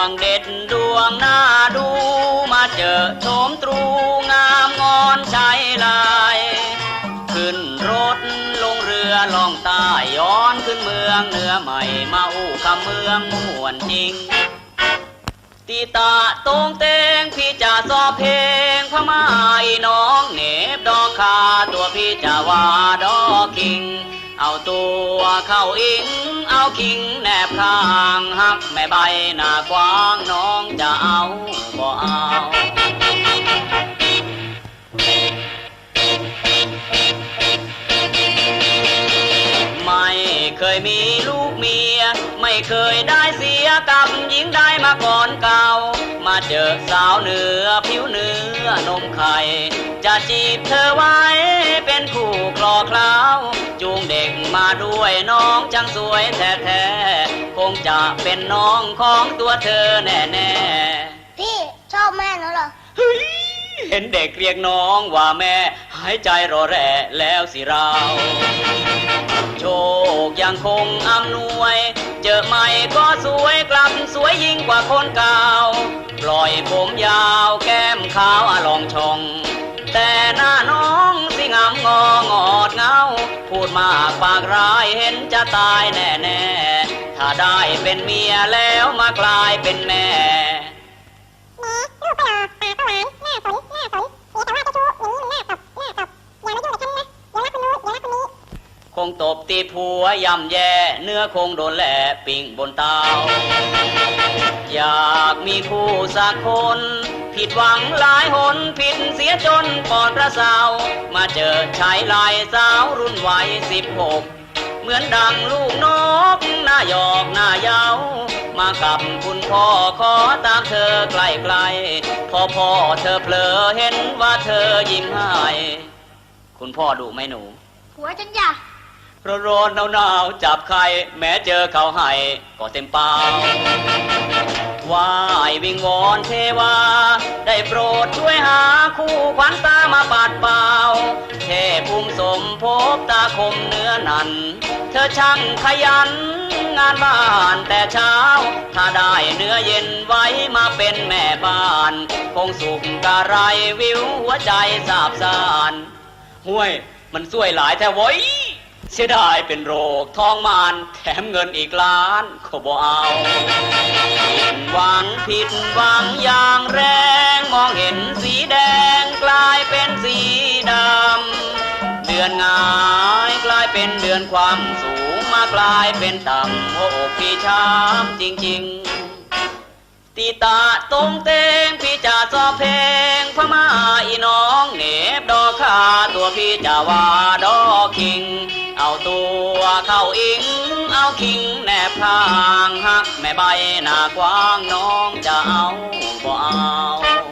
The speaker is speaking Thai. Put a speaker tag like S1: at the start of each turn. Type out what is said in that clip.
S1: วงเด็ดดวงหน้าดูมาเจอโฉมตรูงามงอนใช้ลาย ขึ้นรถลงเรือล่องใต้ย้อนขึ้นเมืองเหนือใหม่มาอู้คำเมืองม่วนจริงตีตาตรงเตงพี่จะสอบเพลงพม่าอีน้องเหน็บดอกคาตัวพี่จะว่าดอกคิง เอาตัวเข้าอิง เอาคิงแนบข้างหักแม่ใบหน้ากว้างน้องจะเอาบ่เอาไม่เคยมีลูกเมีย ไม่เคยได้เสียกับหญิงได้มาก่อนเก่า มาเจอสาวเนื้อผิวเนื้อนมไข่ จะจีบเธอไว้เป็นคู่ค ด็กมาด้วยน้องจังสวยแท้ๆ คงจะเป็นน้องของตัวเธอแน่
S2: พี่ชอบแม่หนูเหรอ
S1: ๆเฮ้ย เห็นเด็กเรียกน้องว่าแม่ หายใจรอแร่แล้วสิเรา โชคยังคงอำนวย เจอใหม่ก็สวยกลับสวยยิ่งกว่าคนเก่า ปล่อยผมยาวแก้มขาวอลองชอง แต่หน้า มากปากร้ายเห็นจะตายแน่ๆถ้าได้เป็นเมียแล้วมากลายเป็นแม่
S2: แม่ลูกไปหรอปากก็หวานแม่สนแม่สนมีแต่ว่าจะชู้อย่างนี้มันแม่ตบแม่ตบอย่ามายุ่งกับฉันนะอย่ารักคนนู้นอย่ารักคนนี้
S1: คงตบตีผัวย่ำแย่เนื้อคงโดนแหล่ปิ่งบนเตาอยากมีคู่สักคน ผิดหวังหลายหนผิด ยจนปอดประสาว มาเจอชายลายสาวรุ่นวัยสิบหกเหมือนดังลูกนกหน้าหยอกหน้าเยามากับคุณพ่อขอตามเธอใกล้ๆพอพ่อเธอเผลอเห็นว่าเธอยิ้มให้คุณพ่อดุไหมหนู
S2: ผัวฉันอยาก
S1: ร้อนร้อนหนาวหนาวๆจับใคร แม้เจอเขาให้ก็เต็มเปล่า ไหวายวิงวอนเทวา ได้โปรดช่วยหาคู่ขวัญตามาปัดเป่าเทพภูมิสมภพตาคมเนื้อนัน เธอช่างขยันงานบ้านแต่เช้า ถ้าได้เนื้อเย็นไว้มาเป็นแม่บ้าน คงสุขกะไรวิวหัวใจสาบสานห้วยมันสวยหลายแท้เว้ยเสียดายเป็นโรคท้องมานแถมเงินอีกล้านก็บ่เอา หวังผิดหวังอย่างแรงมองเห็นสีแดงกลายเป็นสีดำ เดือนงายกลายเป็นเดือนความสูงมากลายเป็นต่ำโอ้พี่ช้ำจริงๆ ตีตาตรงเตงพี่จะสอบเพลงพม่าอีน้องเหน็บดอกคาตัวพี่จะว่าดอกคิง เอาตัวเข้าอิง เอาคิงแนบทางหักแม่ใบหน้ากว้างน้องจะเอาบ่เอา